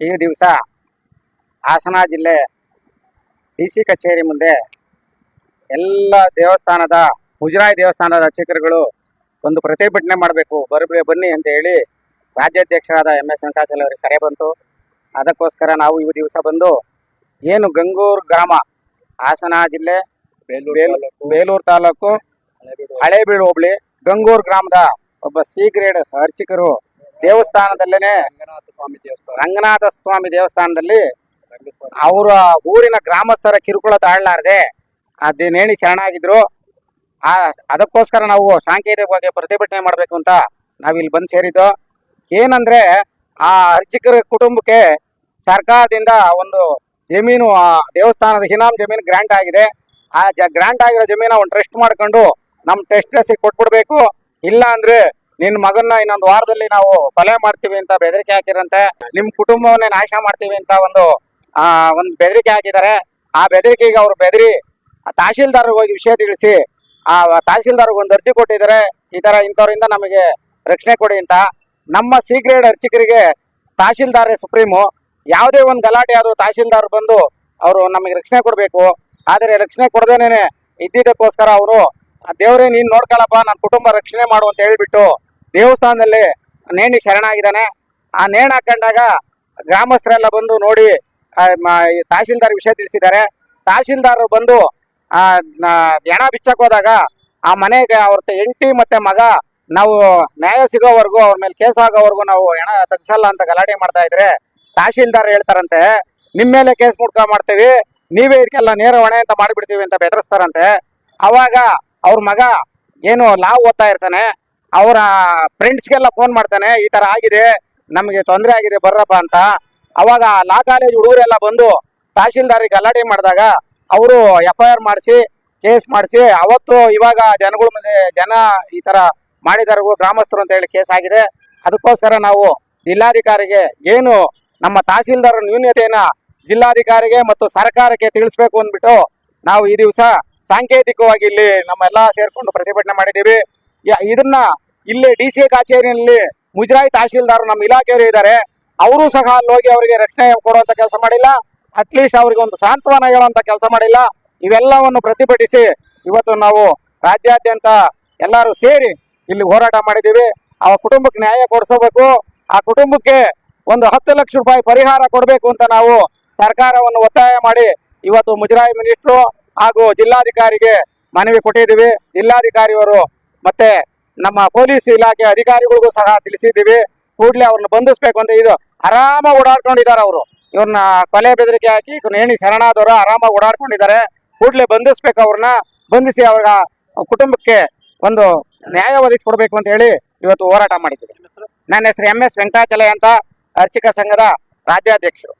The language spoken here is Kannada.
ಈ ದಿವಸ ಹಾಸನ ಜಿಲ್ಲೆ ಡಿ ಸಿ ಕಚೇರಿ ಮುಂದೆ ಎಲ್ಲ ದೇವಸ್ಥಾನದ ಮುಜರಾಯಿ ದೇವಸ್ಥಾನದ ಅರ್ಚಕರುಗಳು ಒಂದು ಪ್ರತಿಭಟನೆ ಮಾಡಬೇಕು ಬರಬೇ ಬನ್ನಿ ಅಂತ ಹೇಳಿ ರಾಜ್ಯಾಧ್ಯಕ್ಷರಾದ ಎಂ ಎಸ್ ವೆಂಕಟಾಚಲ ಅವರಿಗೆ ಕರೆ ಬಂತು. ಅದಕ್ಕೋಸ್ಕರ ನಾವು ಈ ದಿವಸ ಬಂದು ಏನು ಗಂಗೂರು ಗ್ರಾಮ ಹಾಸನ ಜಿಲ್ಲೆ ಬೇಲ್- ಬೇಲೂರು ತಾಲೂಕು ಹಳೇಬೀಡು ಹೋಬಳಿ ಗಂಗೂರು ಗ್ರಾಮದ ಒಬ್ಬ ಸಿ ಗ್ರೇಡ್ ಅರ್ಚಕರು ದೇವಸ್ಥಾನದಲ್ಲೇನೆ ರಂಗನಾಥ ಸ್ವಾಮಿ ದೇವಸ್ಥಾನ. ರಂಗನಾಥ ಸ್ವಾಮಿ ದೇವಸ್ಥಾನದಲ್ಲಿ ಅವರ ಊರಿನ ಗ್ರಾಮಸ್ಥರ ಕಿರುಕುಳ ತಾಳಲಾರದೆ ಅದು ನೇಣಿ ಶರಣಾಗಿದ್ರು. ಆ ಅದಕ್ಕೋಸ್ಕರ ನಾವು ಸಾಂಕೇತಿಕವಾಗಿ ಪ್ರತಿಭಟನೆ ಮಾಡಬೇಕು ಅಂತ ನಾವಿಲ್ಲಿ ಬಂದು ಸೇರಿದ್ದು. ಏನಂದ್ರೆ ಆ ಅರ್ಚಕರ ಕುಟುಂಬಕ್ಕೆ ಸರ್ಕಾರದಿಂದ ಒಂದು ಜಮೀನು ಆ ದೇವಸ್ಥಾನದ ಹಿನಾಮ್ ಜಮೀನು ಗ್ರಾಂಟ್ ಆಗಿದೆ. ಆ ಜ ಗ್ರಾಂಟ್ ಆಗಿರೋ ಜಮೀನ ಒಂದು ಟ್ರಸ್ಟ್ ಮಾಡ್ಕೊಂಡು ನಮ್ಮ ಟೆಸ್ಟ್ ಕೊಟ್ಬಿಡ್ಬೇಕು ಇಲ್ಲ ಅಂದ್ರೆ ನಿನ್ನ ಮಗನ್ನ ಇನ್ನೊಂದು ವಾರದಲ್ಲಿ ನಾವು ಕೊಲೆ ಮಾಡ್ತೀವಿ ಅಂತ ಬೆದರಿಕೆ ಹಾಕಿರಂತೆ. ನಿಮ್ಮ ಕುಟುಂಬವನ್ನೇ ನಾಶ ಮಾಡ್ತೀವಿ ಅಂತ ಒಂದು, ಆ, ಒಂದು ಬೆದರಿಕೆ ಹಾಕಿದ್ದಾರೆ. ಆ ಬೆದರಿಕೆಗೆ ಅವ್ರು ಬೆದರಿ ತಹಶೀಲ್ದಾರ್ ಹೋಗಿ ವಿಷಯ ತಿಳಿಸಿ, ಆ ತಹಶೀಲ್ದಾರ್ ಒಂದು ಅರ್ಜಿ ಕೊಟ್ಟಿದ್ದಾರೆ. ಈ ತರ ಇಂಥವ್ರಿಂದ ನಮಗೆ ರಕ್ಷಣೆ ಕೊಡಿ ಅಂತ. ನಮ್ಮ ಸಿ ಗ್ರೇಡ್ ಅರ್ಚಕರಿಗೆ ತಹಶೀಲ್ದಾರೇ ಸುಪ್ರೀಮು, ಯಾವುದೇ ಒಂದು ಗಲಾಟೆ ಆದರೂ ತಹಶೀಲ್ದಾರ್ ಬಂದು ಅವರು ನಮಗೆ ರಕ್ಷಣೆ ಕೊಡಬೇಕು. ಆದರೆ ರಕ್ಷಣೆ ಕೊಡದೇನೆ ಇದ್ದಿದ್ದಕ್ಕೋಸ್ಕರ ಅವರು ದೇವರೇ, ನೀನು ನೋಡ್ಕೊಳಪ್ಪ ನನ್ನ ಕುಟುಂಬ ರಕ್ಷಣೆ ಮಾಡು ಅಂತ ಹೇಳ್ಬಿಟ್ಟು ದೇವಸ್ಥಾನದಲ್ಲಿ ನೇಣಿ ಶರಣಾಗಿದ್ದಾನೆ. ಆ ನೇಣು ಹಾಕೊಂಡಾಗ ಗ್ರಾಮಸ್ಥರೆಲ್ಲ ಬಂದು ನೋಡಿ ತಹಶೀಲ್ದಾರ್ ವಿಷಯ ತಿಳಿಸಿದ್ದಾರೆ. ತಹಶೀಲ್ದಾರ್ ಬಂದು ಆ, ಹೆಣ ಬಿಚ್ಚಕ್ ಹೋದಾಗ ಆ ಮನೆಗೆ ಅವ್ರ ಹೆಂಡತಿ ಮತ್ತೆ ಮಗ ನಾವು ನ್ಯಾಯ ಸಿಗೋವರೆಗೂ ಅವ್ರ ಮೇಲೆ ಕೇಸ್ ಆಗೋವರೆಗೂ ನಾವು ಹೆಣ ತಗ್ಸಲ್ಲ ಅಂತ ಗಲಾಟೆ ಮಾಡ್ತಾ ಇದ್ರೆ ತಹಶೀಲ್ದಾರ್ ಹೇಳ್ತಾರಂತೆ ನಿಮ್ಮ ಮೇಲೆ ಕೇಸ್ ಮುಡ್ಕ ಮಾಡ್ತೀವಿ ನೀವೇ ಇದಕ್ಕೆಲ್ಲ ನೇರ ಹೊಣೆ ಅಂತ ಮಾಡಿಬಿಡ್ತೀವಿ ಅಂತ ಬೆದರಿಸ್ತಾರಂತೆ. ಅವಾಗ ಅವ್ರ ಮಗ ಏನು ಲಾವ್ ಓದ್ತಾ ಇರ್ತಾನೆ ಅವರ ಫ್ರೆಂಡ್ಸ್ಗೆಲ್ಲ ಫೋನ್ ಮಾಡ್ತಾನೆ, ಈ ತರ ಆಗಿದೆ, ನಮಗೆ ತೊಂದರೆ ಆಗಿದೆ, ಬರ್ರಪ್ಪ ಅಂತ. ಅವಾಗ ಲಾ ಕಾಲೇಜ್ ಹುಡುಗರೆಲ್ಲ ಬಂದು ತಹಶೀಲ್ದಾರಿಗೆ ಗಲಾಟೆ ಮಾಡಿದಾಗ ಅವರು ಎಫ್ ಐ ಆರ್ ಮಾಡಿಸಿ, ಕೇಸ್ ಮಾಡಿಸಿ, ಅವತ್ತು ಇವಾಗ ಜನಗಳ ಮುಂದೆ ಜನ ಈ ತರ ಮಾಡಿದಾರು ಗ್ರಾಮಸ್ಥರು ಅಂತ ಹೇಳಿ ಕೇಸ್ ಆಗಿದೆ. ಅದಕ್ಕೋಸ್ಕರ ನಾವು ಜಿಲ್ಲಾಧಿಕಾರಿಗೆ ಏನು ನಮ್ಮ ತಹಶೀಲ್ದಾರ ನ್ಯೂನ್ಯತೆಯನ್ನ ಜಿಲ್ಲಾಧಿಕಾರಿಗೆ ಮತ್ತು ಸರ್ಕಾರಕ್ಕೆ ತಿಳಿಸ್ಬೇಕು ಅಂದ್ಬಿಟ್ಟು ನಾವು ಈ ದಿವಸ ಸಾಂಕೇತಿಕವಾಗಿ ಇಲ್ಲಿ ನಮ್ಮೆಲ್ಲ ಸೇರ್ಕೊಂಡು ಪ್ರತಿಭಟನೆ ಮಾಡಿದ್ದೀವಿ. ಇದನ್ನ ಇಲ್ಲಿ ಡಿ ಸಿ ಕಚೇರಿಯಲ್ಲಿ ಮುಜರಾಯಿ ತಹಶೀಲ್ದಾರ್ ನಮ್ಮ ಇಲಾಖೆಯವರು ಇದ್ದಾರೆ. ಅವರು ಸಹ ಅಲ್ಲಿ ಹೋಗಿ ಅವರಿಗೆ ರಕ್ಷಣೆ ಕೊಡುವಂತ ಕೆಲಸ ಮಾಡಿಲ್ಲ. ಅಟ್ಲೀಸ್ಟ್ ಅವರಿಗೆ ಒಂದು ಸಾಂತ್ವನ ಹೇಳುವಂತ ಕೆಲಸ ಮಾಡಿಲ್ಲ. ಇವೆಲ್ಲವನ್ನು ಪ್ರತಿಭಟಿಸಿ ಇವತ್ತು ನಾವು ರಾಜ್ಯಾದ್ಯಂತ ಎಲ್ಲರೂ ಸೇರಿ ಇಲ್ಲಿ ಹೋರಾಟ ಮಾಡಿದ್ದೀವಿ. ಆ ಕುಟುಂಬಕ್ಕೆ ನ್ಯಾಯ ಕೊಡಿಸಬೇಕು. ಆ ಕುಟುಂಬಕ್ಕೆ ಒಂದು ಹತ್ತು ಲಕ್ಷ ರೂಪಾಯಿ ಪರಿಹಾರ ಕೊಡಬೇಕು ಅಂತ ನಾವು ಸರ್ಕಾರವನ್ನು ಒತ್ತಾಯ ಮಾಡಿ ಇವತ್ತು ಮುಜರಾಯಿ ಮಿನಿಸ್ಟ್ರು ಹಾಗೂ ಜಿಲ್ಲಾಧಿಕಾರಿಗೆ ಮನವಿ ಕೊಟ್ಟಿದ್ದೀವಿ. ಜಿಲ್ಲಾಧಿಕಾರಿಯವರು ಮತ್ತೆ ನಮ್ಮ ಪೊಲೀಸ್ ಇಲಾಖೆ ಅಧಿಕಾರಿಗಳಿಗೂ ಸಹ ತಿಳಿಸಿದ್ದೀವಿ. ಕೂಡಲೇ ಅವ್ರನ್ನ ಬಂಧಿಸ್ಬೇಕು ಅಂತ ಇದು ಆರಾಮ ಓಡಾಡ್ಕೊಂಡಿದ್ದಾರೆ ಅವರು. ಇವ್ರನ್ನ ಕೊಲೆ ಬೆದರಿಕೆ ಹಾಕಿ ಏಣಿ ಶರಣಾದವರು ಆರಾಮಾಗಿ ಓಡಾಡ್ಕೊಂಡಿದ್ದಾರೆ. ಕೂಡಲೇ ಬಂಧಿಸ್ಬೇಕು ಅವ್ರನ್ನ. ಬಂಧಿಸಿ ಅವ್ರ ಕುಟುಂಬಕ್ಕೆ ಒಂದು ನ್ಯಾಯ ಒದಗಿಸ್ಕೊಡ್ಬೇಕು ಅಂತ ಹೇಳಿ ಇವತ್ತು ಹೋರಾಟ ಮಾಡಿದ್ದೀವಿ. ನನ್ನ ಹೆಸರು ಎಂ ಎಸ್ ವೆಂಕಟಾಚಲಯ ಅಂತ ಅರ್ಚಕ ಸಂಘದ ರಾಜ್ಯಾಧ್ಯಕ್ಷರು.